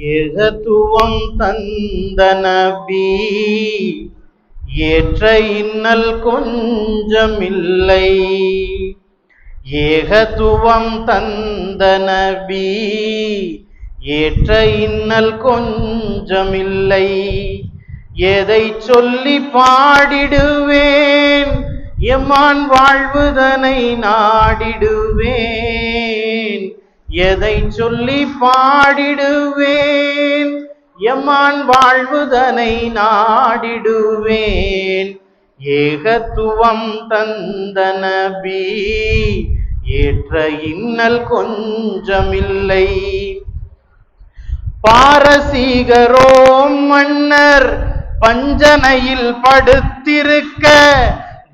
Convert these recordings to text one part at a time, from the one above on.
ஏகத்துவம் தந்த நபி ஏற்ற இன்னல் கொஞ்சமில்லை. ஏகத்துவம் தந்த நபி ஏற்ற இன்னல் கொஞ்சமில்லை. எதை சொல்லி பாடிடுவேன் எம்மான் வாழ்வுதனை நாடிடுவேன். எதை சொல்லி பாடிடுவேன்? எம்மான் வாழ்வுதனை நாடிடுவேன். ஏகத்துவம் தந்த நபி ஏற்ற இன்னல் கொஞ்சமில்லை. பாரசீகரோம் மன்னர் பஞ்சனையில் படுத்திருக்க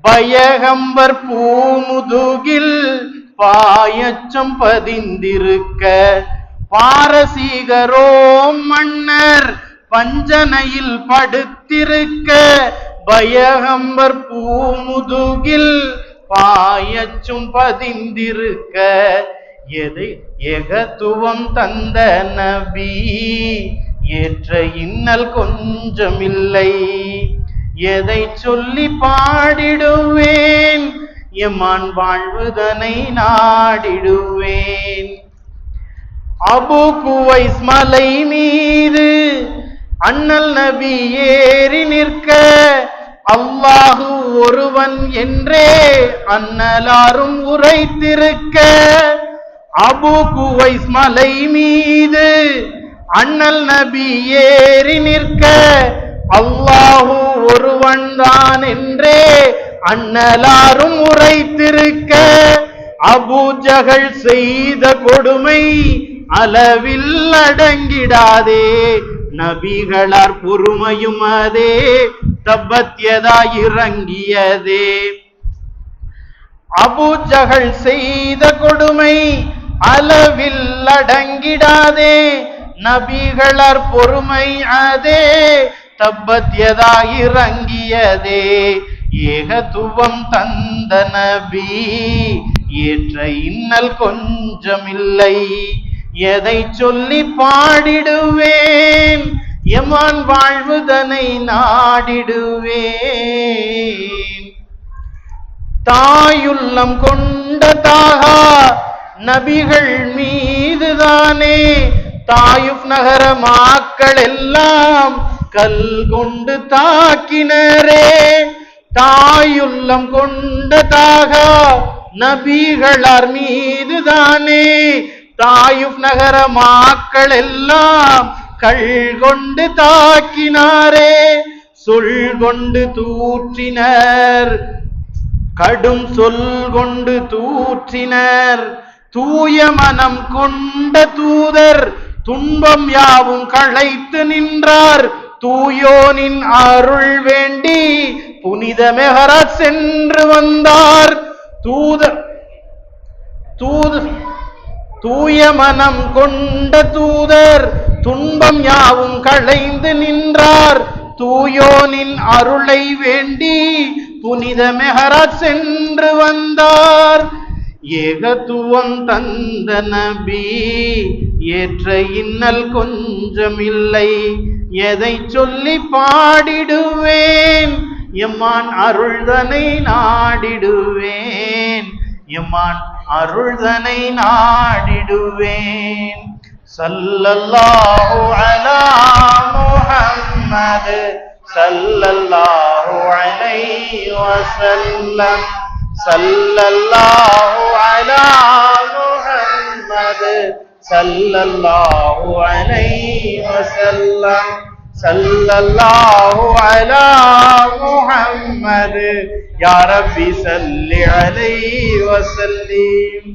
பயகம்பர் பூமுதுகில் பாயச்சம் பதிந்திருக்க பாரசீகரோம் மன்னர் பஞ்சனையில் படுத்திருக்க பயகம்பர் பூமுதுகில் பாயச்சும் பதிந்திருக்க எதை எகத்துவம் தந்த நபி? ஏற்ற இன்னல் கொஞ்சமில்லை. எதை சொல்லி பாடிடுவேன்? எம்மான் வாழ்வுதனை நாடிடுவேன். அபு குவைஸ் மலை மீது அண்ணல் நபி ஏறி நிற்க அல்லாஹு ஒருவன் என்றே அன்னலாரும் உரைத்திருக்க. அபு குவைஸ் மலை மீது அண்ணல் நபி ஏறி நிற்க அல்லாஹு ஒருவன் தான் என்றே அண்ணலாரும் உரைத்திருக்க அபூஜகள் செய்த கொடுமை அளவில் அடங்கிடாதே. நபிகளார் பொறுமையும் அதே தப்பத்தியதாய் இறங்கியதே அபூஜகள் செய்த கொடுமை அளவில் அடங்கிடாதே. நபிகளார் பொறுமை அதே தப்பத்தியதாய் இறங்கியதே ஏகத்துவம் தந்த நபி ஏற்ற இன்னல் கொஞ்சமில்லை. எதை சொல்லி பாடிடுவேன்? எமான் வாழ்வுதனை நாடிடுவேன். தாயுள்ளம் கொண்ட தாகா நபிகள் மீதுதானே. தாயுப் நகர மாக்கள் எல்லாம் கல் கொண்டு தாக்கினரே. தாயுள்ளம் கொண்டதாக நபிகளார் மீதுதானே. தாயுப் நகர மாக்கள் எல்லாம் கள் கொண்டு தாக்கினாரே. சொல் கொண்டு தூற்றினர். கடும் சொல் கொண்டு தூற்றினர். தூய மனம் கொண்ட தூதர் துன்பம் யாவும் களைத்து நின்றார். தூயோனின் அருள் வேண்டி புனித மெஹராஜ் சென்று வந்தார். தூதர் தூது தூய மனம் கொண்ட தூதர் துன்பம் யாவும் களைந்து நின்றார். தூயோனின் அருளை வேண்டி புனித மெஹராஜ் சென்று வந்தார். ஏகத்துவம் தந்த நபி ஏற்ற இன்னல் கொஞ்சமில்லை. எதை சொல்லி பாடிடுவேன்? எம்மான் அருள்தனை நாடிடுவேன். எம்மான் அருள்தனை நாடிடுவேன். சல்லல்லாஹு அலா முஹம்மது. சல்லல்லாஹு அலைஹி வஸல்லம். சல்லல்லாஹு அலா முஹம்மது. சல்லல்லாஹு அலைஹி வஸல்லம். சல்லல்லாஹு அலா முஹம்மது யா ரப்பி சல்லி அலைஹி வஸல்லிம்